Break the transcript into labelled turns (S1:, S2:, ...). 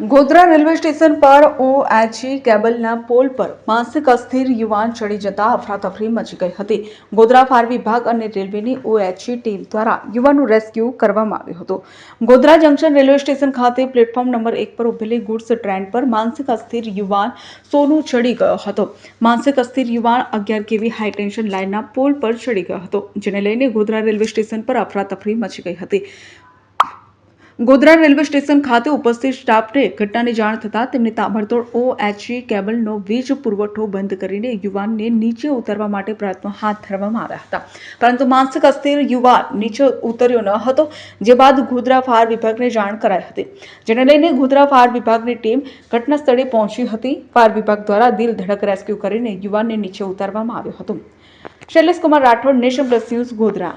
S1: Godhra railway station પર OHE કેબલના pole પર માનસિક અસ્થિર યુવાન ચડી જતા અફરાતફરી મચી ગઈ હતી. ગોધરા ફાયર વિભાગ અને રેલવેની ઓએચઈ ટીમ દ્વારા યુવાનનું રેસ્ક્યુ કરવામાં આવ્યું હતું. ગોધરા જંકશન રેલવે સ્ટેશન ખાતે પ્લેટફોર્મ નંબર એક પર ઉભેલી ગુડ્સ ટ્રેન પર માનસિક અસ્થિર યુવાન સોનું ચડી ગયો હતો. માનસિક અસ્થિર યુવાન અગિયાર કેવી હાઈટેન્શન લાઇનના પોલ પર ચડી ગયો હતો, જેને લઈને ગોધરા રેલવે સ્ટેશન પર અફરાતફરી મચી ગઈ હતી. ગોધરા રેલવે સ્ટેશન ખાતે ઉપસ્થિત સ્ટાફને ઘટનાની જાણ થતાં તેમને તાબડતોડ ઓએચઈ કેબલનો વીજ પુરવઠો બંધ કરીને યુવાનને નીચે ઉતરવા માટે પ્રયત્નો હાથ ધરવામાં આવ્યા હતા. પરંતુ માનસિક અસ્થિર યુવાન નીચે ઉતર્યો ન હતો, જે બાદ ગોધરા ફાયર વિભાગને જાણ કરાઈ હતી. જેને લઈને ગોધરા ફાયર વિભાગની ટીમ ઘટના સ્થળે પહોંચી હતી. ફાયર વિભાગ દ્વારા દિલ ધડક રેસ્ક્યુ કરીને યુવાનને નીચે ઉતારવામાં આવ્યો હતો. Shailesh Kumar Rathod, nation plus news Godhra.